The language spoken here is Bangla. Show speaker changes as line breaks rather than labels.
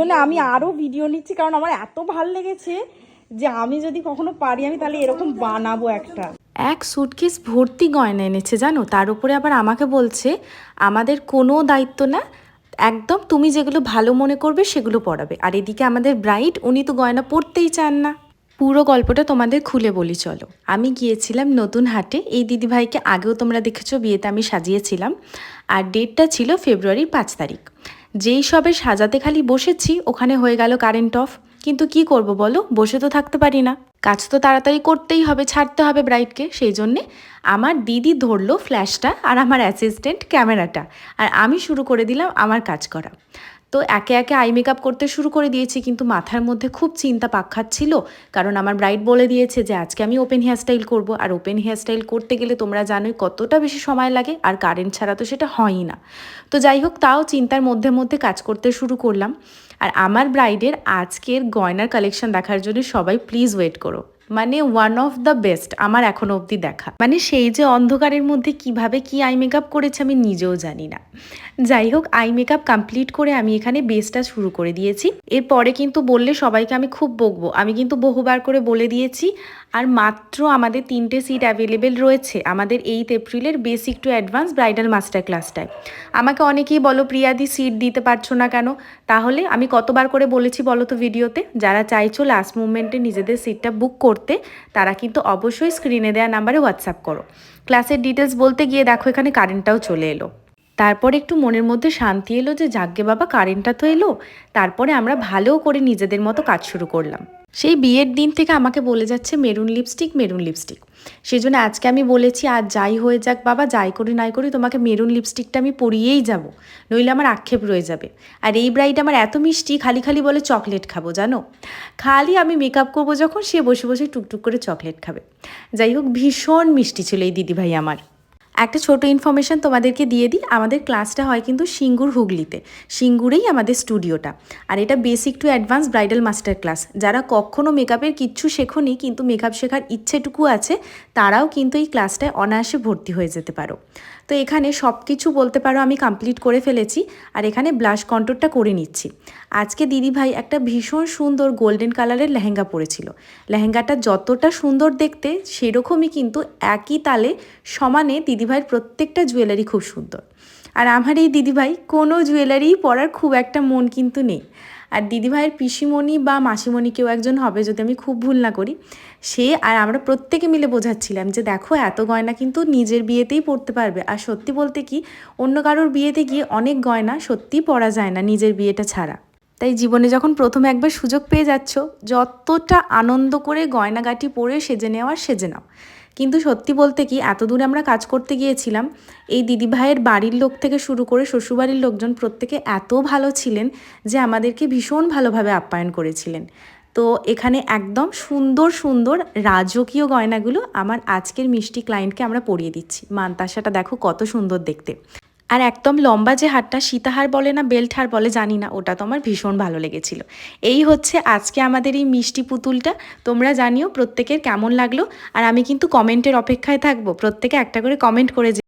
জন্য আমি আরও ভিডিও নিচ্ছি, কারণ আমার এত ভালো লেগেছে যে আমি যদি কখনো পারি, আমি তাহলে এরকম বানাবো একটা।
এক সুটকেস ভর্তি গয়না এনেছে, জানো? তার উপরে আবার আমাকে বলছে, আমাদের কোনো দায়িত্ব না, একদম তুমি যেগুলো ভালো মনে করবে সেগুলো পড়াবে। আর এদিকে আমাদের ব্রাইট উনি তো গয়না পড়তেই চান না। পুরো গল্পটা তোমাদের খুলে বলি, চলো। আমি গিয়েছিলাম নতুন হাটে, এই দিদিভাইকে আগেও তোমরা দেখেছ, বিয়েতে আমি সাজিয়েছিলাম। আর ডেটটা ছিল ফেব্রুয়ারির পাঁচ তারিখ। যেই সবে সাজাতে খালি বসেছি, ওখানে হয়ে গেল কারেন্ট অফ কিন্তু কি করব বলো? বসে তো থাকতে পারি না। কাজ তো তাড়াতাড়ি করতেই হবে, ছাড়তে হবে ব্রাইটকে সেই জন্যে আমার দিদি ধরলো ফ্ল্যাশটা আর আমার অ্যাসিস্ট্যান্ট ক্যামেরাটা আর আমি শুরু করে দিলাম আমার কাজ করা। তো একে একে আই মেকআপ করতে শুরু করে দিয়েছি, কিন্তু মাথার মধ্যে খুব চিন্তা পাক খাচ্ছিল। কারণ আমার ব্রাইট বলে দিয়েছে যে, আজকে আমি ওপেন হেয়ারস্টাইল করব। আর ওপেন হেয়ারস্টাইল করতে গেলে তোমরা জানোই কতটা বেশি সময় লাগে, আর কারেন্ট ছাড়া তো সেটা হয়ই না। তো যাই হোক, তাও চিন্তার মধ্যে মধ্যে কাজ করতে শুরু করলাম। আর আমার ব্রাইডের আজকের গয়নার কালেকশন দেখার জন্য সবাই প্লিজ ওয়েট করো। মানে ওয়ান অফ দ্য বেস্ট আমার এখনও অবধি দেখা। মানে সেই যে অন্ধকারের মধ্যে কীভাবে কি আই মেকআপ করেছে আমি নিজেও জানি না। যাই হোক আই মেকআপ কমপ্লিট করে আমি এখানে বেসটা শুরু করে দিয়েছি। এরপরে কিন্তু বললে সবাইকে আমি খুব বকবো। আমি কিন্তু বহুবার করে বলে দিয়েছি। আর মাত্র আমাদের তিনটে সিট অ্যাভেলেবেল রয়েছে আমাদের এইট এপ্রিলের basic to advance bridal master ক্লাসটায় আমাকে অনেকেই বলো প্রিয়াদি সিট দিতে পারছ না কেন? তাহলে আমি কতবার করে বলেছি বলো তো ভিডিওতে যারা চাইছো লাস্ট মুভমেন্টে নিজেদের সিটটা বুক করতে তারা কিন্তু অবশ্যই স্ক্রিনে দেওয়া নাম্বারে হোয়াটসঅ্যাপ করো। ক্লাসের ডিটেলস বলতে গিয়ে দেখো এখানে কারেন্টটাও চলে এলো। তারপর একটু মনের মধ্যে শান্তি এলো যে যাগ্গে বাবা কারেন্টটা তো এলো। তারপরে আমরা ভালো করে নিজেদের মতো কাজ শুরু করলাম। সেই বিয়ের দিন থেকে আমাকে বলে যাচ্ছে মেরুন লিপস্টিক মেরুন লিপস্টিক। সেই জন্য আজকে আমি বলেছি, আর যাই হয়ে যাক বাবা, যাই করি নাই করি, তোমাকে মেরুন লিপস্টিকটা আমি পরিয়েই যাব। নইলে আমার আক্ষেপ রয়ে যাবে। আর এই ব্রাইড আমার এত মিষ্টি, খালি খালি বলে চকলেট খাব, জানো? খালি আমি মেকআপ করব যখন, সে বসে বসে টুকটুক করে চকলেট খাবে। যাই হোক, ভীষণ মিষ্টি ছিল এই দিদিভাই আমার। একটা ছোট ইনফরমেশন তোমাদেরকে দিয়ে দিই। আমাদের ক্লাসটা হয় কিন্তু সিঙ্গুর হুগলিতে। সিঙ্গুরেই আমাদের স্টুডিওটা আর এটা basic to advance bridal master class যারা কখনও মেকআপের কিচ্ছু শেখোনি, কিন্তু মেকআপ শেখার ইচ্ছেটুকু আছে, তারাও কিন্তু এই ক্লাসটায় অনায়াসে ভর্তি হয়ে যেতে পারো। তো এখানে সব কিছু বলতে পারো, আমি কমপ্লিট করে ফেলেছি। আর এখানে ব্লাশ কন্ট্রোলটা করে নিচ্ছি। আজকে দিদিভাই একটা ভীষণ সুন্দর গোল্ডেন কালারের লেহেঙ্গা পরেছিল। লেহেঙ্গাটা যতটা সুন্দর দেখতে, সেরকমই কিন্তু একই তালে সমানে দিদিভাইয়ের প্রত্যেকটা জুয়েলারি খুব সুন্দর। আর আমার এই দিদিভাই কোনো জুয়েলারি পরার খুব একটা মন কিন্তু নেই। আর দিদিভাইয়ের পিসিমণি বা মাসিমণি কেউ একজন হবে যদি আমি খুব ভুল না করি, সে আর আমরা প্রত্যেকে মিলে বোঝাচ্ছিলাম যে দেখো এত গয়না কিন্তু নিজের বিয়েতেই পড়তে পারবে। আর সত্যি বলতে কি, অন্য কারোর বিয়েতে গিয়ে অনেক গয়না সত্যিই পরা যায় না নিজের বিয়েটা ছাড়া। তাই জীবনে যখন প্রথম একবার সুযোগ পেয়ে যাচ্ছ, যতটা আনন্দ করে গয়নাগাটি পরে সেজে নেওয়ার সেজে নাও। কিন্তু সত্যি বলতে কি এত দূরে আমরা কাজ করতে গিয়েছিলাম, এই দিদিভাইয়ের বাড়ির লোক থেকে শুরু করে শ্বশুরবাড়ির লোকজন প্রত্যেকে এত ভালো ছিলেন যে আমাদেরকে ভীষণ ভালোভাবে আপ্যায়ন করেছিলেন। তো এখানে একদম সুন্দর সুন্দর রাজকীয় গয়নাগুলো আমার আজকের মিষ্টি ক্লায়েন্টকে আমরা পরিয়ে দিচ্ছি। মানতাসাটা দেখো কত সুন্দর দেখতে। আর একদম লম্বা যে হারটা সীতাহার বলে না বেল্ট হার বলে, জানি না, ওটা তো আমার ভীষণ ভালো লেগেছিল। এই হচ্ছে আজকে আমাদের এই মিষ্টি পুতুলটা। তোমরা জানিও প্রত্যেকের কেমন লাগল। আর আমি কিন্তু কমেন্টের অপেক্ষায় থাকব। প্রত্যেকে একটা করে কমেন্ট করে